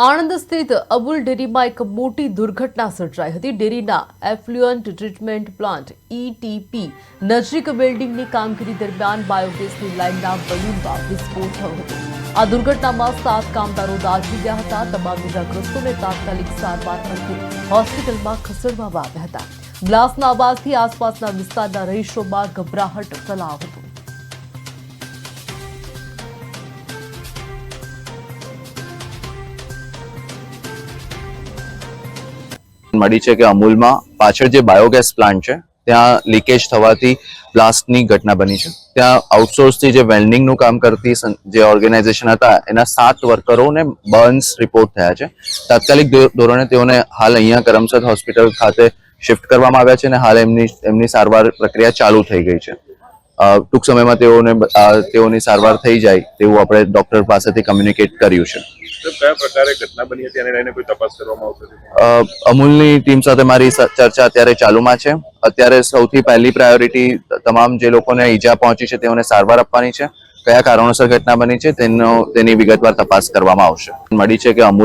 આણંદ સ્થિત અબુલ ડેરીમાં એક મોટી દુર્ઘટના સર્જાઈ હતી. ડેરીના એફ્લુઅન્ટ ટ્રીટમેન્ટ પ્લાન્ટ ઈટીપી નજીક બિલ્ડિંગની કામગીરી દરમિયાન બાયોગેસની લાઇનના બલૂનમાં વિસ્ફોટ થયો હતો. આ દુર્ઘટનામાં સાત કામદારો દાઝી ગયા હતા. તમામ ઇજાગ્રસ્તોને તાત્કાલિક સારવાર અર્થે હોસ્પિટલમાં ખસેડવામાં આવ્યા હતા. બ્લાસ્ટના અવાજથી આસપાસના વિસ્તારના રહીશોમાં ગભરાહટ ફેલાવ હતો. મળી છે કે અમૂલમાં પાછળ જે બાયોગેસ પ્લાન્ટ છે, ત્યાં લીકેજ થવાથી બ્લાસ્ટની ઘટના બની છે. ત્યાં આઉટસોર્સથી જે વેલ્ડિંગનું કામ કરતી જે ઓર્ગેનાઇઝેશન હતા, એના સાત વર્કરોને બર્ન્સ રિપોર્ટ થયા છે. તાત્કાલિક ધોરણે તેઓને હાલ અહીંયા કરમસદ હોસ્પિટલ ખાતે શિફ્ટ કરવામાં આવ્યા છે અને હાલ એમની એમની સારવાર પ્રક્રિયા ચાલુ થઈ ગઈ છે. ટૂંક સમયમાં તેઓને તેઓની સારવાર થઈ જાય તેવું આપણે ડોક્ટર પાસેથી કમ્યુનિકેટ કર્યું છે. અમૂલની ટીમ સાથે મારી ચર્ચા અત્યારે ચાલુમાં છે. અત્યારે સૌથી પહેલી પ્રાયોરિટી તમામ જે લોકોને ઈજા પહોંચી છે તેઓને સારવાર આપવાની છે. કયા કારણોસર ઘટના બની છે તેનો તેની વિગતવાર તપાસ કરવામાં આવશે. મળી છે કે અમૂલ